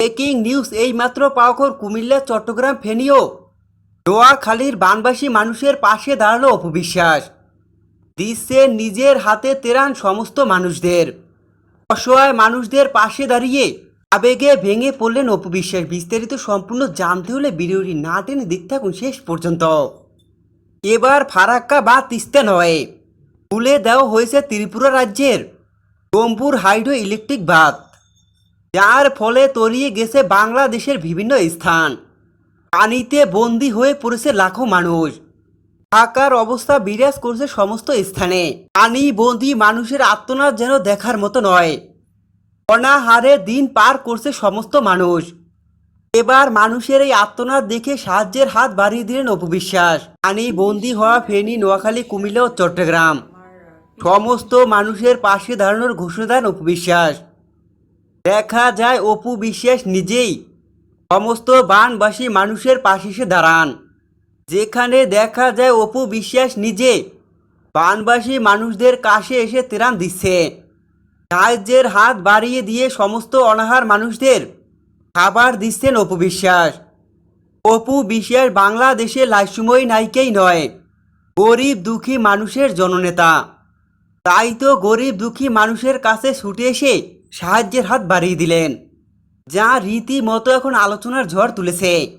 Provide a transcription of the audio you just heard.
Breaking news এইমাত্র পাওয়াখর কুমিল্লা, চট্টগ্রাম ফেনীয় নোয়াখালীর বানবাসী মানুষের পাশে দাঁড়াল অপবিশ্বাস। দিচ্ছে নিজের হাতে তেরান সমস্ত মানুষদের। অসহায় মানুষদের পাশে দাঁড়িয়ে আবেগে ভেঙে পড়লেন অপবিশ্বাস। বিস্তারিত সম্পূর্ণ জানতে হলে ভিডিওটি না টেনে দেখতে থাকুন শেষ পর্যন্ত। এবার ফারাক্কা বা তিস্তা নয়। খুলে দেওয়া হয়েছে ত্রিপুরা রাজ্যের গম্পুর হাইড্রো ইলেকট্রিক বাঁধ। যার ফলে তলিয়ে গেছে বাংলাদেশের বিভিন্ন স্থান। পানিতে বন্দি হয়ে পড়েছে লাখো মানুষ। থাকার অবস্থা বিরাজ করছে সমস্ত স্থানে। পানি বন্দি মানুষের আত্মনাদ যেন দেখার মতো নয়। অনাহারে দিন পার করছে সমস্ত মানুষ। এবার মানুষের এই আত্মনাদ দেখে সাহায্যের হাত বাড়িয়ে দিলেন অপবিশ্বাস। পানি বন্দি হওয়া ফেনী, নোয়াখালী, কুমিল্লা ও চট্টগ্রাম। সমস্ত মানুষের পাশে দাঁড়ানোর ঘোষণা দেন অপবিশ্বাস। দেখা যায় অপু বিশ্বাস নিজেই। সমস্ত বানবাসী মানুষের পাশে এসে দাঁড়ান। যেখানে দেখা যায় অপু বিশ্বাস নিজে বানবাসী মানুষদের কাছে এসে ত্রাণ দিচ্ছে। সাহায্যের হাত বাড়িয়ে দিয়ে সমস্ত অনাহার মানুষদের খাবার দিচ্ছেন অপু বিশ্বাস। অপু বিশ্বাস বাংলাদেশের লাইসময় নায়িকাই নয়, গরিব দুঃখী মানুষের জননেতা। তাই তো গরিব দুঃখী মানুষের কাছে ছুটে এসে সাহায্যের হাত বাড়িয়ে দিলেন। যা রীতিমতো এখন আলোচনার ঝড় তুলেছে।